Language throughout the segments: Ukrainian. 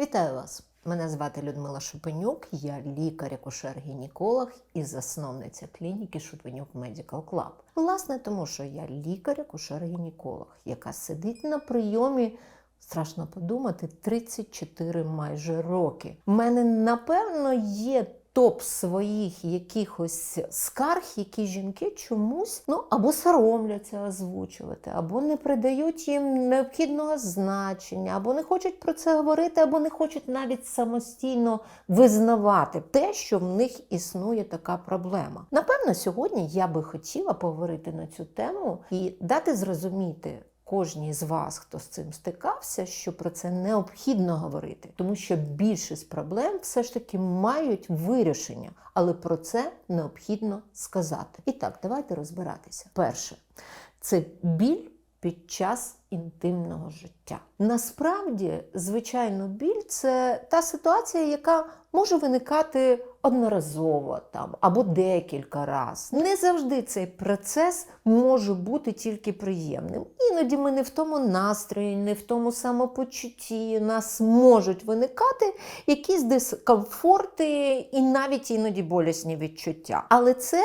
Вітаю вас! Мене звати Людмила Шупенюк, я лікар-акушер-гінеколог і засновниця клініки Шупенюк Medical Club. Власне, тому що я лікар-акушер-гінеколог, яка сидить на прийомі. Страшно подумати, 34 майже роки. У мене напевно є топ своїх якихось скарг, які жінки чомусь ну або соромляться озвучувати, або не придають їм необхідного значення, або не хочуть про це говорити, або не хочуть навіть самостійно визнавати те, що в них існує така проблема. Напевно, сьогодні я би хотіла поговорити на цю тему і дати зрозуміти кожній з вас, хто з цим стикався, що про це необхідно говорити, тому що більшість проблем все ж таки мають вирішення, але про це необхідно сказати. І так, давайте розбиратися. Перше, це біль під час інтимного життя. Насправді, звичайно, біль це та ситуація, яка може виникати одноразово там або декілька разів. Не завжди цей процес може бути тільки приємним. Іноді ми не в тому настрої, не в тому самопочутті. У нас можуть виникати якісь дискомфорти і навіть іноді болісні відчуття. Але це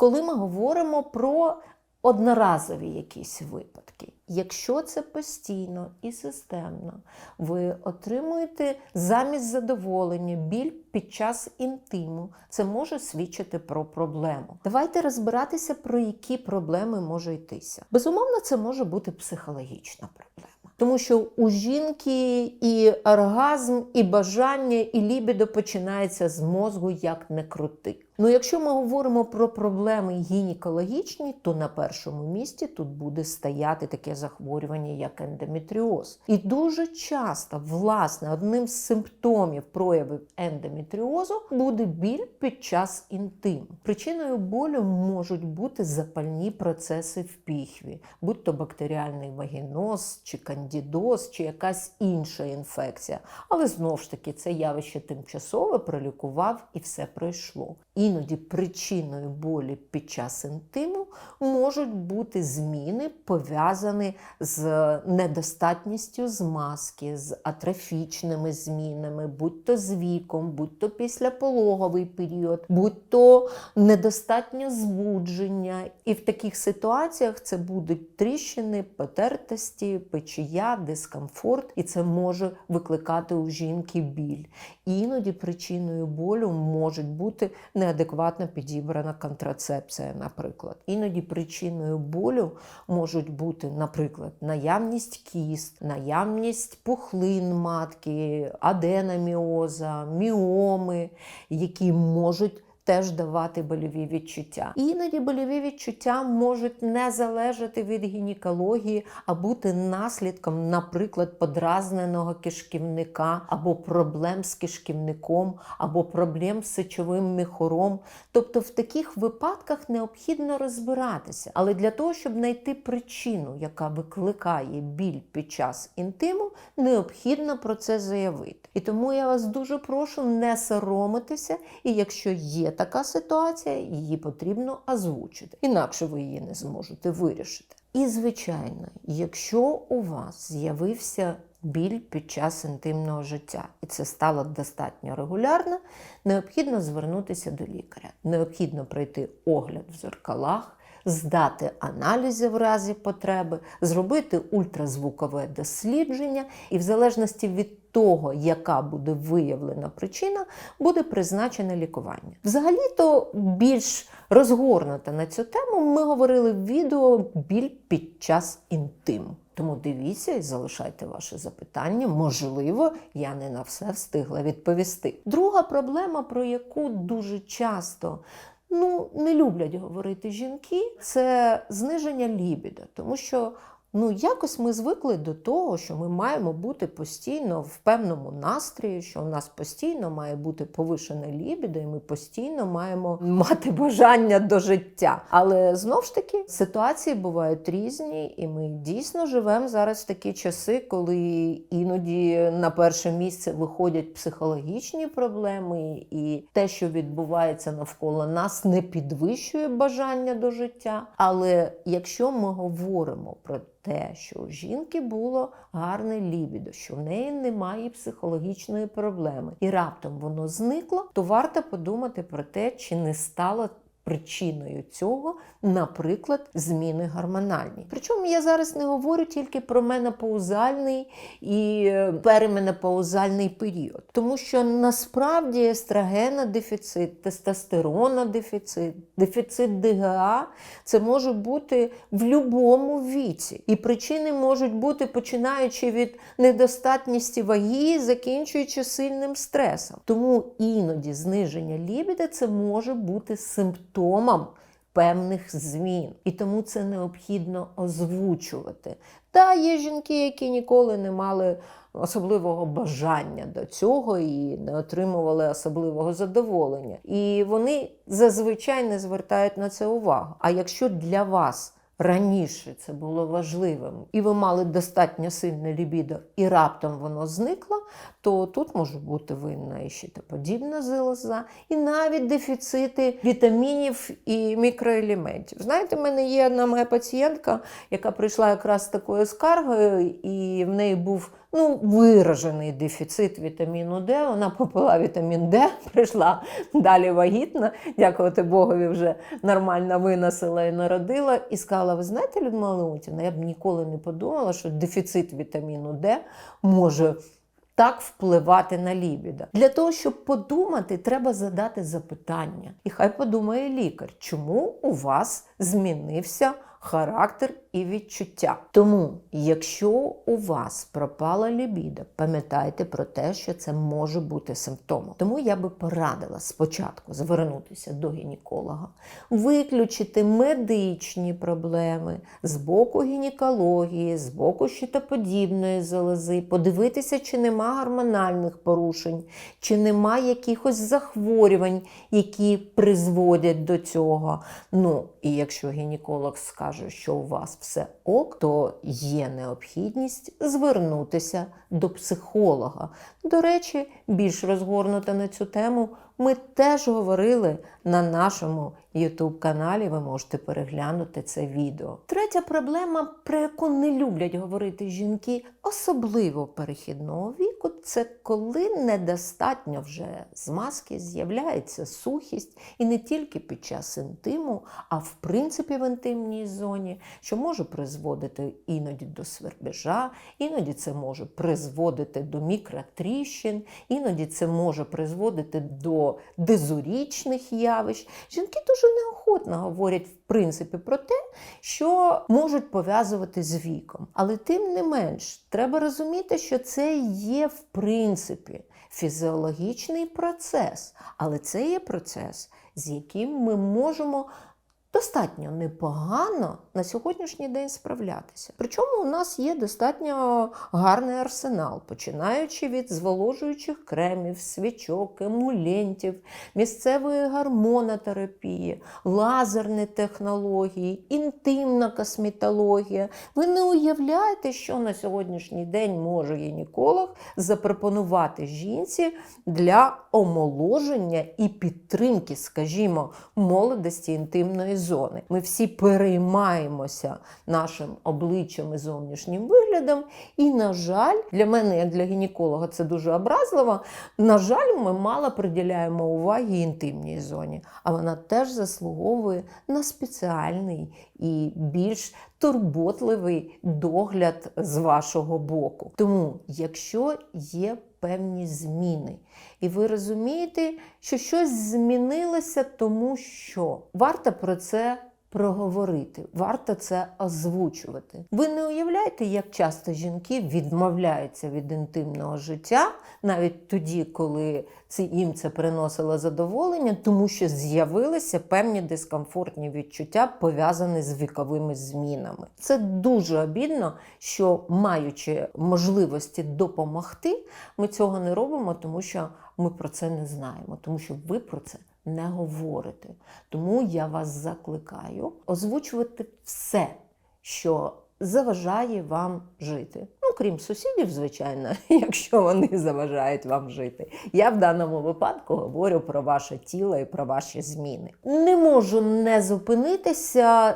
коли ми говоримо про одноразові якісь випадки. Якщо це постійно і системно, ви отримуєте замість задоволення біль під час інтиму, це може свідчити про проблему. Давайте розбиратися, про які проблеми може йтися. Безумовно, це може бути психологічна проблема. Тому що у жінки і оргазм, і бажання, і лібідо починається з мозку як не крути. Ну, якщо ми говоримо про проблеми гінекологічні, то на першому місці тут буде стояти таке захворювання, як ендометріоз. І дуже часто, власне, одним з симптомів проявів ендометріозу буде біль під час інтиму. Причиною болю можуть бути запальні процеси в піхві, будь то бактеріальний вагіноз, чи кандідоз, чи якась інша інфекція. Але знову ж таки, це явище тимчасове пролікував і все пройшло. Іноді причиною болі під час інтиму можуть бути зміни, пов'язані з недостатністю змазки, з атрофічними змінами, будь то з віком, будь то післяпологовий період, будь то недостатнє збудження. І в таких ситуаціях це будуть тріщини, потертості, печія, дискомфорт, і це може викликати у жінки біль. Іноді причиною болю можуть бути неадекватно підібрана контрацепція, наприклад. Іноді причиною болю можуть бути, наприклад, наявність кіст, наявність пухлин матки, аденоміоза, міоми, які можуть Теж давати больові відчуття. Іноді больові відчуття можуть не залежати від гінекології, а бути наслідком, наприклад, подразненого кишківника, або проблем з кишківником, або проблем з сечовим міхором. Тобто в таких випадках необхідно розбиратися. Але для того, щоб знайти причину, яка викликає біль під час інтиму, необхідно про це заявити. І тому я вас дуже прошу не соромитися, і якщо є така ситуація, її потрібно озвучити. Інакше ви її не зможете вирішити. І, звичайно, якщо у вас з'явився біль під час інтимного життя, і це стало достатньо регулярно, необхідно звернутися до лікаря. Необхідно пройти огляд в зеркалах. Здати аналізи в разі потреби, зробити ультразвукове дослідження, і в залежності від того, яка буде виявлена причина, буде призначене лікування. Взагалі-то більш розгорнуто на цю тему ми говорили в відео біль під час інтиму. Тому дивіться і залишайте ваші запитання. Можливо, я не на все встигла відповісти. Друга проблема, про яку дуже часто ну, не люблять говорити жінки, це зниження лібіда, тому що Ну, якось ми звикли до того, що ми маємо бути постійно в певному настрої, що у нас постійно має бути повишене лібідо, і ми постійно маємо мати бажання до життя. Але знову ж таки ситуації бувають різні, і ми дійсно живемо зараз в такі часи, коли іноді на перше місце виходять психологічні проблеми, і те, що відбувається навколо нас, не підвищує бажання до життя. Але якщо ми говоримо про те, що у жінки було гарне лібідо, що в неї немає психологічної проблеми, і раптом воно зникло, то варто подумати про те, чи не стало причиною цього, наприклад, зміни гормональні. Причому я зараз не говорю тільки про менопаузальний і е, переменопаузальний період, тому що насправді естрогена дефіцит, тестостерона дефіцит, ДГА це може бути в будь-якому віці. І причини можуть бути починаючи від недостатності ваги, закінчуючи сильним стресом. Тому іноді зниження лібіда це може бути симптомом певних змін. І тому це необхідно озвучувати. Та є жінки, які ніколи не мали особливого бажання до цього і не отримували особливого задоволення. І вони зазвичай не звертають на це увагу. А якщо для вас раніше це було важливим, і ви мали достатньо сильне лібідо, і раптом воно зникло, то тут може бути винна і щитоподібна залоза, і навіть дефіцити вітамінів і мікроелементів. Знаєте, в мене є одна моя пацієнтка, яка прийшла якраз з такою скаргою, і в неї був ну, виражений дефіцит вітаміну Д. Вона попила вітамін Д, прийшла далі вагітна, дякувати Богові, вже нормально виносила і народила. І сказала: ви знаєте, Людмила Леонтівна, я б ніколи не подумала, що дефіцит вітаміну Д може. Так впливати на лібідо. Для того, щоб подумати, треба задати запитання. І хай подумає лікар, чому у вас змінився характер і відчуття. Тому, якщо у вас пропала лібідо, пам'ятайте про те, що це може бути симптомом. Тому я би порадила спочатку звернутися до гінеколога, виключити медичні проблеми з боку гінекології, з боку щитоподібної залози, подивитися, чи нема гормональних порушень, чи нема якихось захворювань, які призводять до цього. Ну, і якщо гінеколог скаже, що у вас все ок, то є необхідність звернутися до психолога. До речі, більш розгорнута на цю тему ми теж говорили на нашому YouTube каналі. Ви можете переглянути це відео. Третя проблема, про яку не люблять говорити жінки, особливо перехідного віку, це коли недостатньо вже змазки, з'являється сухість, і не тільки під час інтиму, а в принципі в інтимній зоні, що може призводити іноді до свербежа, іноді це може призводити до мікротріщин, іноді це може призводити до дезурічних явищ. Жінки дуже неохотно говорять в принципі про те, що можуть пов'язувати з віком. Але тим не менш, треба розуміти, що це є в принципі фізіологічний процес, але це є процес, з яким ми можемо. Достатньо непогано на сьогоднішній день справлятися. Причому у нас є достатньо гарний арсенал, починаючи від зволожуючих кремів, свічок, емулентів, місцевої гормонотерапії, лазерні технології, інтимна косметологія. Ви не уявляєте, що на сьогоднішній день може гінеколог запропонувати жінці для омоложення і підтримки, скажімо, молодості інтимної зони. Ми всі переймаємося нашим обличчям і зовнішнім виглядом. І, на жаль, для мене, як для гінеколога, це дуже образливо. На жаль, ми мало приділяємо уваги інтимній зоні, а вона теж заслуговує на спеціальний і більш турботливий догляд з вашого боку. Тому, якщо є певні зміни, і ви розумієте, що щось змінилося, тому що варто про це проговорити, варто це озвучувати. Ви не уявляєте, як часто жінки відмовляються від інтимного життя, навіть тоді, коли це їм це приносило задоволення, тому що з'явилися певні дискомфортні відчуття, пов'язані з віковими змінами. Це дуже обідно, що маючи можливості допомогти, ми цього не робимо, тому що ми про це не знаємо, тому що ви про це не говорите. Тому я вас закликаю озвучувати все, що заважає вам жити. Ну, крім сусідів, звичайно, якщо вони заважають вам жити. Я в даному випадку говорю про ваше тіло і про ваші зміни. Не можу не зупинитися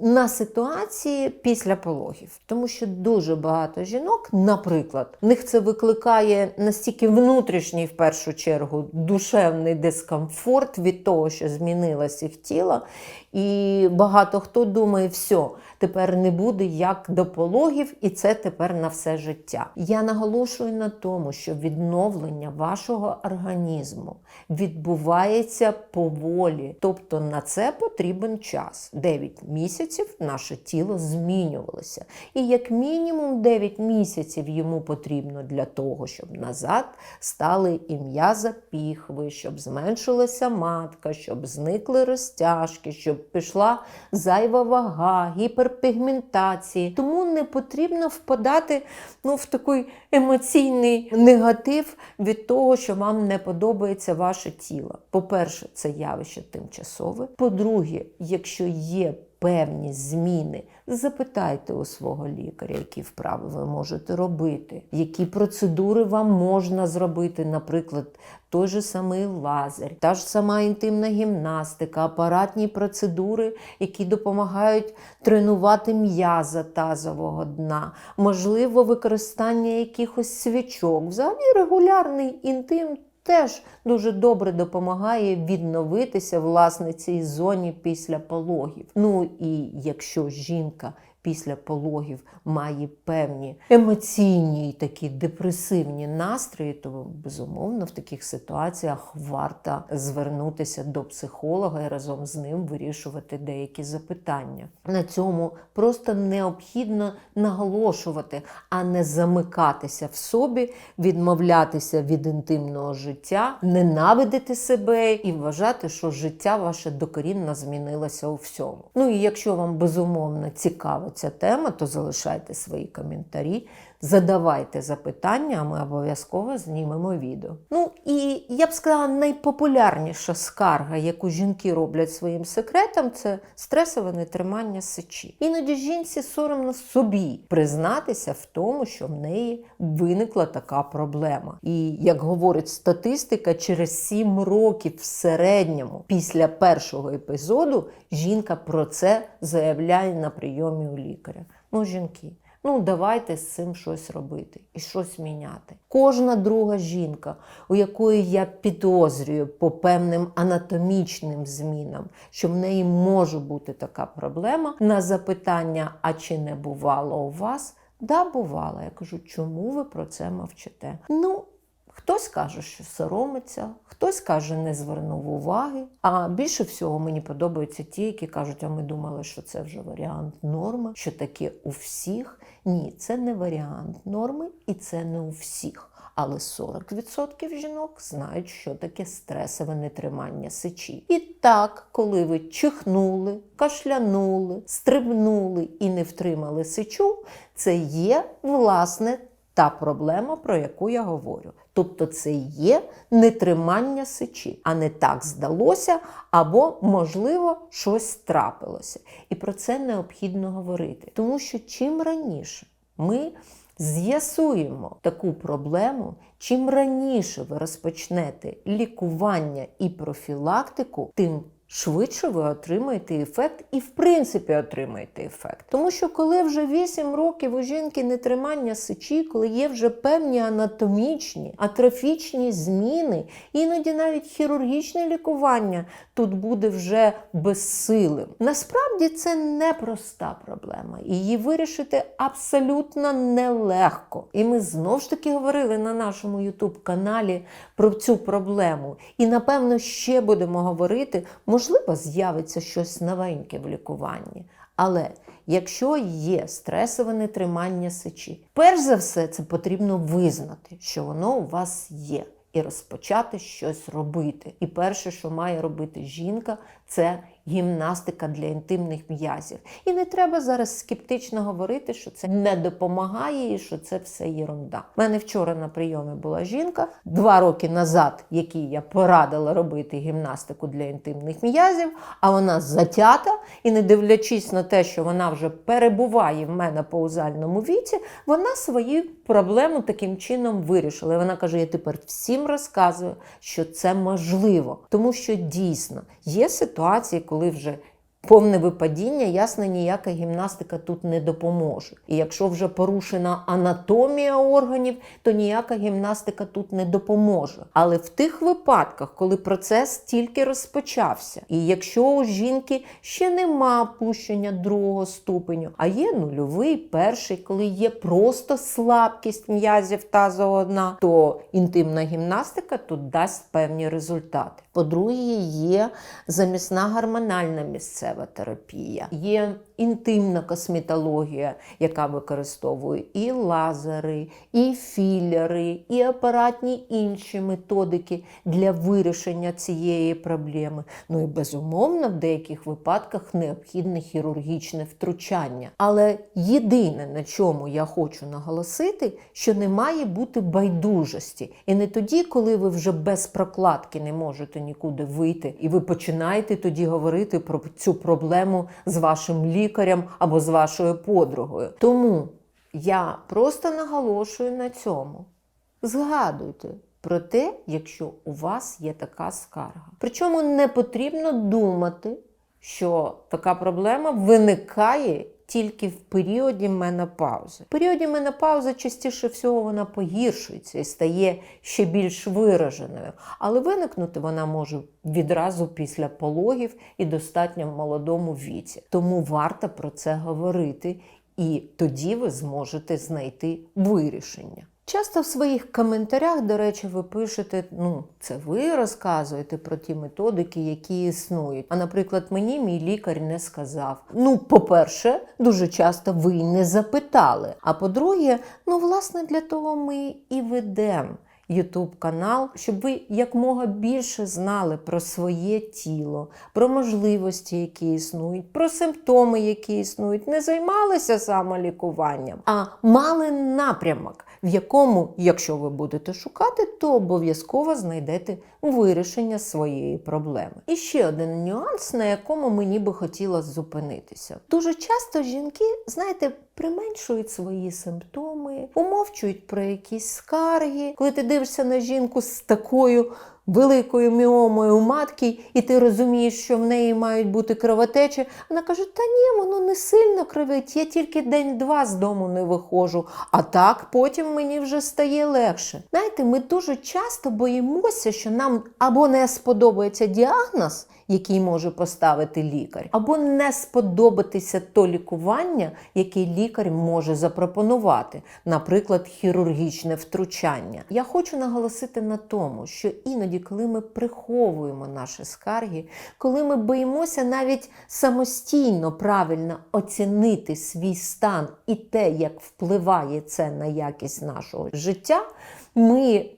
на ситуації після пологів, тому що дуже багато жінок, наприклад, в них це викликає настільки внутрішній, в першу чергу, душевний дискомфорт від того, що змінилось їх тіло, і багато хто думає, все, тепер не буде як до пологів, і це тепер на все життя. Я наголошую на тому, що відновлення вашого організму відбувається поволі, тобто на це потрібен час. 9 місяців наше тіло змінювалося. І як мінімум 9 місяців йому потрібно для того, щоб назад стали і м'яза піхви, щоб зменшилася матка, щоб зникли розтяжки, щоб пішла зайва вага, гіперпігментації. Тому не потрібно впадати ну, в такий емоційний негатив від того, що вам не подобається ваше тіло. По-перше, це явище тимчасове. По-друге, якщо є певні зміни, запитайте у свого лікаря, які вправи ви можете робити, які процедури вам можна зробити, наприклад, той же самий лазер, та ж сама інтимна гімнастика, апаратні процедури, які допомагають тренувати м'яза тазового дна, можливо, використання якихось свічок, взагалі регулярний інтим. Теж дуже добре допомагає відновитися власне цій зоні після пологів. Ну і якщо жінка після пологів має певні емоційні і такі депресивні настрої, то безумовно в таких ситуаціях варто звернутися до психолога і разом з ним вирішувати деякі запитання. На цьому просто необхідно наголошувати, а не замикатися в собі, відмовлятися від інтимного життя, ненавидити себе і вважати, що життя ваше докорінно змінилося у всьому. Ну і якщо вам безумовно цікава ця тема, то залишайте свої коментарі, задавайте запитання, а ми обов'язково знімемо відео. Ну і я б сказала, найпопулярніша скарга, яку жінки роблять своїм секретом, це стресове нетримання сечі. Іноді жінці соромно собі признатися в тому, що в неї виникла така проблема. І як говорить статистика, через 7 років в середньому після першого епізоду жінка про це заявляє на прийомі у лікаря. Ну, жінки. Ну, давайте з цим щось робити і щось міняти. Кожна друга жінка, у якої я підозрюю по певним анатомічним змінам, що в неї може бути така проблема, на запитання, а чи не бувало у вас? Да, бувало. Я кажу, чому ви про це мовчите? Ну, Хтось каже, що соромиться, хтось каже, не звернув уваги. А більше всього мені подобаються ті, які кажуть, а ми думали, що це вже варіант норми, що таке у всіх. Ні, це не варіант норми і це не у всіх. Але 40% жінок знають, що таке стресове нетримання сечі. І так, коли ви чихнули, кашлянули, стрибнули і не втримали сечу, це є власне та проблема, про яку я говорю. Тобто це є нетримання сечі, а не так здалося, або, можливо, щось трапилося. І про це необхідно говорити. Тому що чим раніше ми з'ясуємо таку проблему, чим раніше ви розпочнете лікування і профілактику, тим швидше ви отримаєте ефект і, в принципі, отримаєте ефект. Тому що коли вже 8 років у жінки нетримання сечі, коли є вже певні анатомічні, атрофічні зміни, іноді навіть хірургічне лікування тут буде вже безсилим. Насправді це непроста проблема. і Її вирішити абсолютно нелегко. І ми знову ж таки говорили на нашому YouTube-каналі про цю проблему. І, напевно, ще будемо говорити. Можливо, з'явиться щось новеньке в лікуванні. Але якщо є стресове нетримання сечі, перш за все, це потрібно визнати, що воно у вас є, і розпочати щось робити. І перше, що має робити жінка, це гімнастика для інтимних м'язів. І не треба зараз скептично говорити, що це не допомагає і що це все єрунда. У мене вчора на прийомі була жінка два роки назад, якій я порадила робити гімнастику для інтимних м'язів, а вона затята і, не дивлячись на те, що вона вже перебуває в мене по узальному віці, вона свою проблему таким чином вирішила. І вона каже: я тепер всім розказую, що це можливо, тому що дійсно є ситуації, коли вже повне випадіння, ясно, ніяка гімнастика тут не допоможе. І якщо вже порушена анатомія органів, то ніяка гімнастика тут не допоможе. Але в тих випадках, коли процес тільки розпочався, і якщо у жінки ще нема пущення другого ступеню, а є нульовий, перший, коли є просто слабкість м'язів тазового дна, то інтимна гімнастика тут дасть певні результати. По-друге, є замісна гормональна місцева терапія, є інтимна косметологія, яка використовує і лазери, і філери, і апаратні інші методики для вирішення цієї проблеми. Ну і безумовно, в деяких випадках необхідне хірургічне втручання. Але єдине, на чому я хочу наголосити, що не має бути байдужості. І не тоді, коли ви вже без прокладки не можете нікуди вийти, і ви починаєте тоді говорити про цю проблему з вашим лікарем або з вашою подругою. Тому я просто наголошую на цьому. Згадуйте про те, якщо у вас є така скарга. Причому не потрібно думати, що така проблема виникає тільки в періоді менопаузи. В періоді менопаузи частіше всього вона погіршується і стає ще більш вираженою, але виникнути вона може відразу після пологів і достатньо в молодому віці. Тому варто про це говорити, і тоді ви зможете знайти вирішення. Часто в своїх коментарях, до речі, ви пишете, ну, це ви розказуєте про ті методики, які існують. А, наприклад, мені мій лікар не сказав. Ну, по-перше, дуже часто ви не запитали. А по-друге, ну, власне, для того ми і ведемо. Ютуб канал, щоб ви якмога більше знали про своє тіло, про можливості, які існують, про симптоми, які існують, не займалися самолікуванням, а мали напрямок, в якому, якщо ви будете шукати, то обов'язково знайдете вирішення своєї проблеми. І ще один нюанс, на якому мені би хотілося зупинитися. Дуже часто жінки, знаєте, применшують свої симптоми, умовчують про якісь скарги. Коли ти дивишся на жінку з такою великою міомою матки, і ти розумієш, що в неї мають бути кровотечі, вона каже: Та ні, воно не сильно кривить, я тільки день-два з дому не виходжу, а так потім мені вже стає легше. Знаєте, ми дуже часто боїмося, що нам або не сподобається діагноз, який може поставити лікар, або не сподобатися то лікування, яке лікар може запропонувати, наприклад, хірургічне втручання. Я хочу наголосити на тому, що іноді, коли ми приховуємо наші скарги, коли ми боїмося навіть самостійно правильно оцінити свій стан і те, як впливає це на якість нашого життя, ми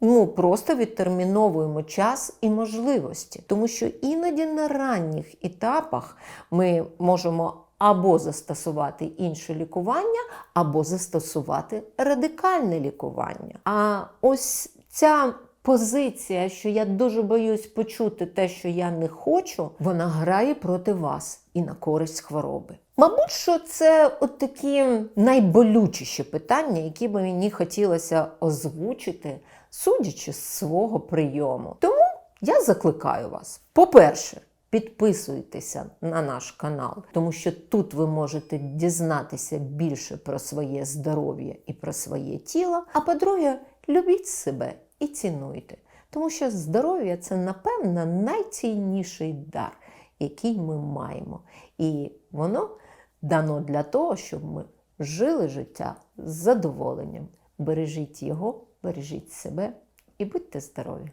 Ну, просто відтерміновуємо час і можливості, тому що іноді на ранніх етапах ми можемо або застосувати інше лікування, або застосувати радикальне лікування. А ось ця позиція, що я дуже боюсь почути те, що я не хочу, вона грає проти вас і на користь хвороби. Мабуть, що це от такі найболючіші питання, які би мені хотілося озвучити, судячи з свого прийому. Тому я закликаю вас, по-перше, Підписуйтеся на наш канал, тому що тут ви можете дізнатися більше про своє здоров'я і про своє тіло. А по-друге, любіть себе і цінуйте, тому що здоров'я це, напевно, найцінніший дар, який ми маємо. І воно дано для того, щоб ми жили життя з задоволенням. Бережіть його, бережіть себе і будьте здорові!